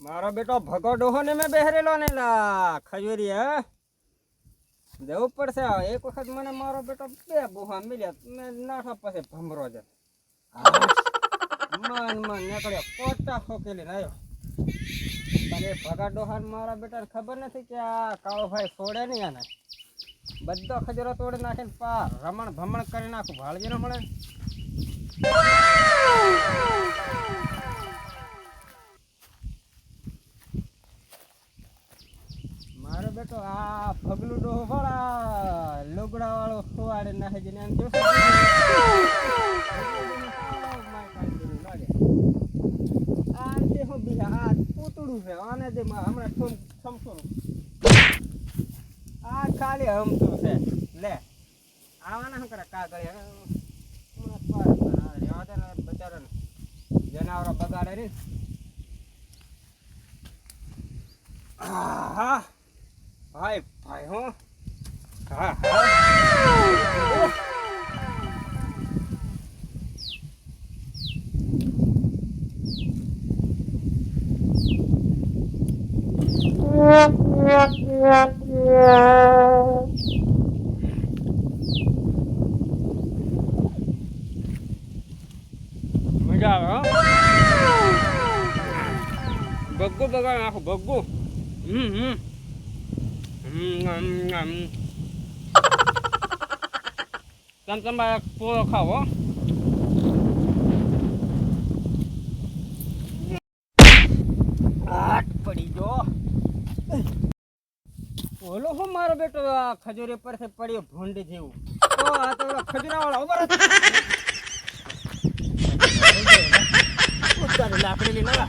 મારો બેટો ભગો ડોહો ને મેં બેહરેલો ને લા, ખજૂરી, હે? જવું પડશે. એક વખત મને મારો બેટો બે બુહા મિલ્યા મેં નાખા પછી ભમરો જ મન મન, નીકળ્યો. પોચા ખોકેલી આવ્યો અરે ભગા ડોહાને મારા બેટાને ખબર નથી કે આ કાળો ભાઈ છોડે નહીં આને. બધો ખજૂરો તોડી નાખીને પા, રમણ ભમણ કરી નાખું. ભાળજી ન? મળે મારો બેટો આ પગલું ડોહો વાળા લુગડા વાળો ખોવાડે નાખે છે ને એમ આ તે હું બીજા? આ પૂતળું છે. આને હમણાં ઠુમ સમસું આ ખાલી હમતું છે. લે, આવાના શું કરે? કાગળ બચારાને. જનાવરો બગાડે રે. આહા. ભાઈ ભાઈ હું હા હા મજા આવે હો બગ્ગુ બગાડ નાખું બગ્ગુ હમ હમ હમ આમ, આમ. તમ તમારે પૂરો ખાવો પડી ગયો ઓલો હું મારો બેટો આ ખજૂરી પર પડ્યો ભૂંડ જેવું તો આ તો ઓલા ખજૂરા વાળો ઊભા રહો. ઉતારી લાકડી લઈ આવા.